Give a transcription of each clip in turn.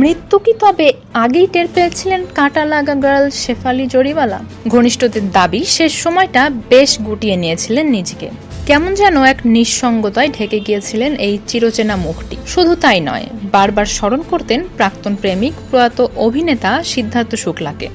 মৃত্যু কি তবে আগেই টের পেয়েছিলেন কাঁটা লাগা গার্ল শেফালি জরিওয়ালা? ঘনিষ্ঠদের দাবি, শেষ সময়টা বেশ গুটিয়ে নিয়েছিলেন নিজেকে। কেমন যেন এক নিঃসঙ্গতায় ঢেকে গিয়েছিলেন এই চিরচেনা মুখটি। শুধু তাই নয়, বারবার স্মরণ করতেন প্রাক্তন প্রেমিক প্রয়াত অভিনেতা সিদ্ধার্থ শুক্লাকে।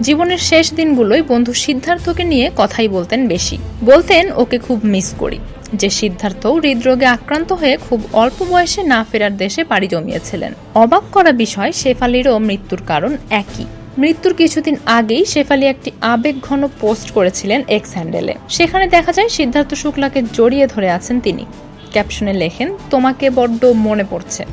জীবনের শেষ দিনগুলোই বন্ধু সিদ্ধার্থকে নিয়ে কথাই বলতেন বেশি। বলতেন ওকে খুব মিস করি। যে সিদ্ধার্থ হৃদরোগে আক্রান্ত হয়ে খুব অল্প বয়সে না ফেরার দেশে পাড়ি জমিয়েছিলেন। অবাক করা বিষয়, শেফালিরও মৃত্যুর কারণ একই। মৃত্যুর কিছুদিন আগেই শেফালি একটি আবেগঘন পোস্ট করেছিলেন এক্স হ্যান্ডেলে। সেখানে দেখা যায় সিদ্ধার্থ শুক্লাকে জড়িয়ে ধরে আছেন তিনি। ক্যাপশনে লেখেন, তোমাকে বড্ড মনে পড়ছে।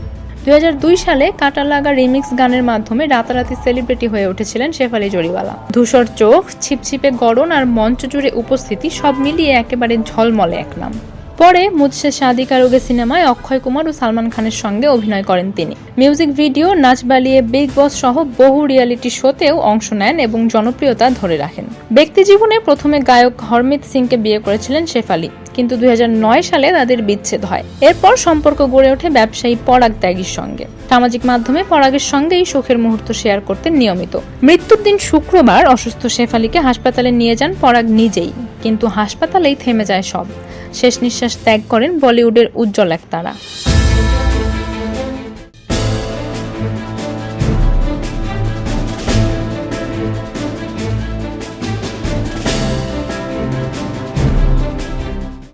দুই হাজার দুই সালে কাটা লাগা রিমিক্স গানের মাধ্যমে রাতারাতি সেলিব্রিটি হয়ে উঠেছিলেন শেফালি জরিওয়ালা। ধূসর চোখ, ছিপছিপে গড়ন আর মঞ্চ জুড়ে উপস্থিতি সব মিলিয়ে একেবারে ঝলমলে এক নাম। পরে মুঝসে শাদি কারোগে সিনেমায় অক্ষয় কুমার ও সালমান খানের সঙ্গে অভিনয় করেন তিনি। মিউজিক ভিডিও, নাচ বালিয়ে, বিগ বস সহ বহু রিয়ালিটি শোতেও অংশ নেন এবং জনপ্রিয়তা ধরে রাখেন। ব্যক্তি জীবনে প্রথমে গায়ক হরমিত সিংকে বিয়ে করেছিলেন শেফালি কিন্তু দুই হাজার নয় সালে তাদের বিচ্ছেদ হয়। এরপর সম্পর্ক গড়ে ওঠে ব্যবসায়ী পরাগ ত্যাগীর সঙ্গে। সামাজিক মাধ্যমে পরাগের সঙ্গেই সুখের মুহূর্ত শেয়ার করতেন নিয়মিত। মৃত্যুর দিন শুক্রবার অসুস্থ শেফালিকে হাসপাতালে নিয়ে যান পরাগ নিজেই, কিন্তু হাসপাতালেই থেমে যায় সব। শেষ নিঃশ্বাস ত্যাগ করেন বলিউডের উজ্জ্বল এক তারা।